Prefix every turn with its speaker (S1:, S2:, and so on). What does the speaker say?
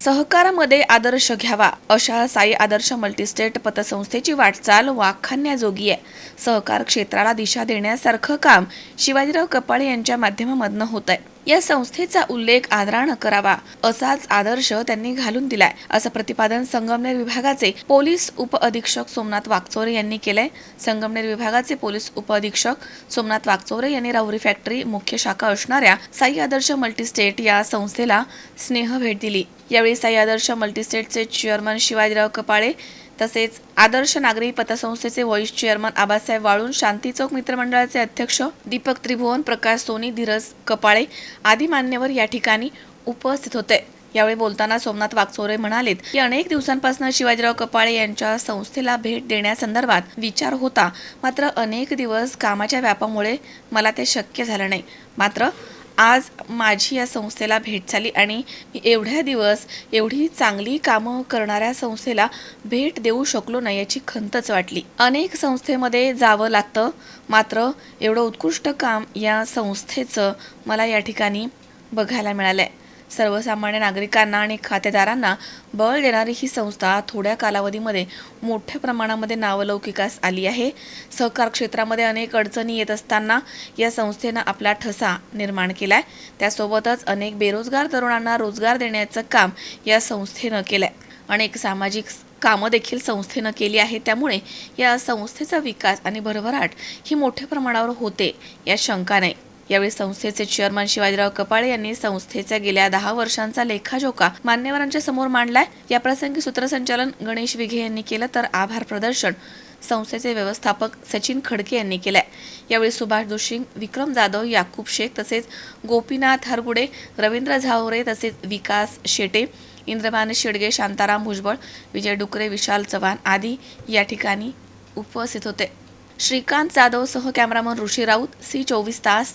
S1: सहकारामध्ये आदर्श घ्यावा अशा साई आदर्श मल्टीस्टेट पतसंस्थेची वाटचाल वाखाणण्याजोगी आहे. सहकार क्षेत्राला दिशा देण्यासारखं काम शिवाजीराव कपाळे यांच्या माध्यमामधनं होत आहे या संस्थेचा उल्लेख आदरानं करावा असाच आदर्श त्यांनी घालून दिलाय असं प्रतिपादन संगमनेर विभागाचे पोलीस उपअधीक्षक सोमनाथ वाकचोरे यांनी केलंय. संगमनेर विभागाचे पोलीस उपअधीक्षक सोमनाथ वाकचोरे यांनी राऊरी फॅक्टरी मुख्य शाखा असणाऱ्या साई आदर्श मल्टीस्टेट या संस्थेला स्नेह भेट दिली. यावेळी साई आदर्श मल्टीस्टेटचे चेअरमन शिवाजीराव कपाळे तसेच आदर्श नागरी पतसंस्थेचे व्हॉइस चेअरमन आबासाहेब वाळून शांती चौक मित्रमंडळाचे अध्यक्ष दीपक त्रिभुवन प्रकाश सोनी धीरज कपाळे आदी मान्यवर या ठिकाणी उपस्थित होते. यावेळी बोलताना सोमनाथ वागचोरे म्हणालेत की अनेक दिवसांपासून शिवाजीराव कपाळे यांच्या संस्थेला भेट देण्यासंदर्भात विचार होता. मात्र अनेक दिवस कामाच्या व्यापामुळे मला ते शक्य झालं नाही. मात्र आज माझी या संस्थेला भेट झाली आणि मी एवढ्या दिवस एवढी चांगली कामं करणाऱ्या संस्थेला भेट देऊ शकलो नाही याची खंतच वाटली. अनेक संस्थेमध्ये जावं लागतं मात्र एवढं उत्कृष्ट काम या संस्थेचं मला या ठिकाणी बघायला मिळालं आहे सर्वसामान्य नागरिकांना आणि खातेदारांना बळ देणारी ही संस्था थोड्या कालावधीमध्ये मोठ्या प्रमाणामध्ये नावलौकिकास आली आहे. सहकार क्षेत्रामध्ये अनेक अडचणी येत असताना या संस्थेनं आपला ठसा निर्माण केलाय. त्यासोबतच अनेक बेरोजगार तरुणांना रोजगार देण्याचं काम या संस्थेनं केलंय. अनेक सामाजिक कामं देखील संस्थेनं केली आहे त्यामुळे या संस्थेचा विकास आणि भरभराट ही मोठ्या प्रमाणावर होते या शंका नाही. यावेळी संस्थेचे चेअरमन शिवाजीराव कपाळे यांनी संस्थेच्या गेल्या दहा वर्षांचा लेखाजोखा मान्यवरांच्या समोर मांडलाय. याप्रसंगी सूत्रसंचालन गणेश विघे यांनी केलं तर आभार प्रदर्शन संस्थेचे व्यवस्थापक सचिन खडके यांनी केलंय. यावेळी सुभाष जोशी विक्रम जाधव याकूब शेख तसेच गोपीनाथ हरगुडे रवींद्र झावरे तसेच विकास शेटे इंद्रबान शेडगे शांताराम भुजबळ विजय डुकरे विशाल चव्हाण आदी या ठिकाणी उपस्थित होते. श्रीकांत जाधवसह कॅमेरामन ऋषी राऊत सी चोवीस तास